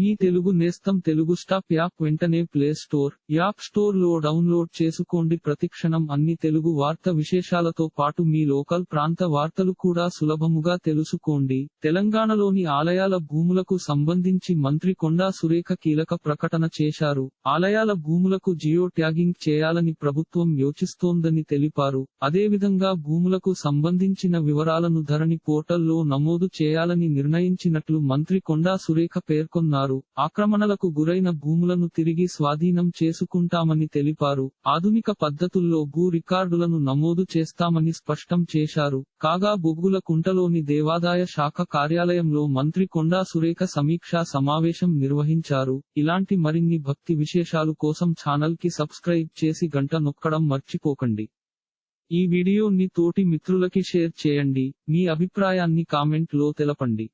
మీ తెలుగు నేస్తం Telugu stop app వెంటనే play store app స్టోర్లో డౌన్లోడ్ చేసుకోండి. ప్రతిక్షణం అన్ని తెలుగు వార్త విశేషాలతో పాటు మీ లోకల్ ప్రాంత వార్తలు కూడా సులభముగా తెలుసుకోండి. తెలంగాణలోని ఆలయాల భూములకు సంబంధించి మంత్రి కొండా సురేఖ కీలక ప్రకటన చేశారు. ఆలయాల భూములకు జియో ట్యాగింగ్ చేయాలని ప్రభుత్వం యోచిస్తోందని తెలిపారు. అదేవిధంగా భూములకు సంబంధించిన వివరాలను ధరణి పోర్టల్లో నమోదు చేయాలని నిర్ణయించినట్లు మంత్రి కొండా సురేఖ పేర్కొన్నారు. ఆక్రమణలకు గురైన భూములను తిరిగి స్వాధీనం చేసుకుంటామని తెలిపారు. ఆధునిక పద్ధతుల్లో భూ రికార్డులను నమోదు చేస్తామని స్పష్టం చేశారు. కాగా బొగ్గుల కుంటలోని దేవాదాయ శాఖ కార్యాలయంలో మంత్రి కొండా సురేఖ సమీక్షా సమావేశం నిర్వహించారు. ఇలాంటి మరిన్ని భక్తి విశేషాలు కోసం ఛానల్కి సబ్స్క్రైబ్ చేసి గంట నొక్కడం మర్చిపోకండి. ఈ వీడియోని తోటి మిత్రులకి షేర్ చేయండి. మీ అభిప్రాయాన్ని కామెంట్లో తెలపండి.